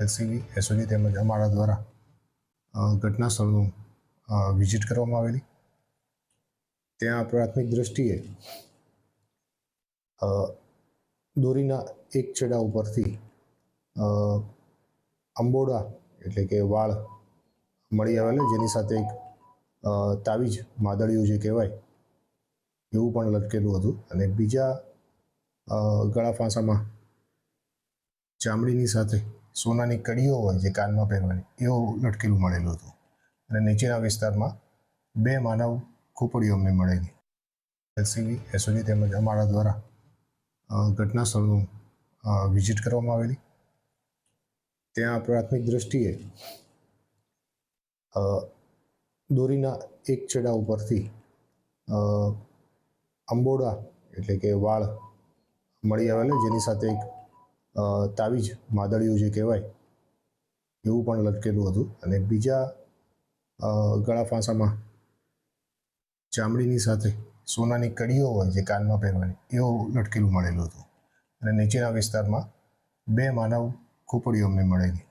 LCB SOG તેમજ અમારા દ્વારા ઘટના સ્થળનું વિઝિટ કરવામાં આવેલી. ત્યાં પ્રાથમિક દ્રષ્ટિએ દોરીના એક છેડા ઉપરથી અંબોડા એટલે કે વાળ મળી આવેલા, જેની સાથે એક તાવીજ માદળિયું જે કહેવાય, એવું પણ લટકેલું હતું. અને બીજા ગળા ફાંસામાં ચામડીની સાથે સોનાની કડીઓ હોય જે કાનમાં પહેરવાની, એવું લટકેલું મળેલું હતું. અને નીચેના વિસ્તારમાં બે માનવ ખોપડીઓ અમને મળેલી. એલસીબી એસઓજી તેમજ અમારા દ્વારા ઘટના સ્થળનું વિઝિટ કરવામાં આવેલી. ત્યાં પ્રાથમિક દ્રષ્ટિએ દોરીના એક છેડા ઉપરથી અંબોડા એટલે કે વાળ મળી આવેલા, જેની સાથે એક તાવીજ માદળિયું જે કહેવાય, એવું પણ લટકેલું હતું. અને બીજા ગળા ફાંસામાં ચામડીની સાથે સોનાની કડીઓ હોય જે કાનમાં પહેરવાની, એવું લટકેલું મળેલું હતું. અને નીચેના વિસ્તારમાં બે માનવ ખોપડીઓ અમને મળેલી.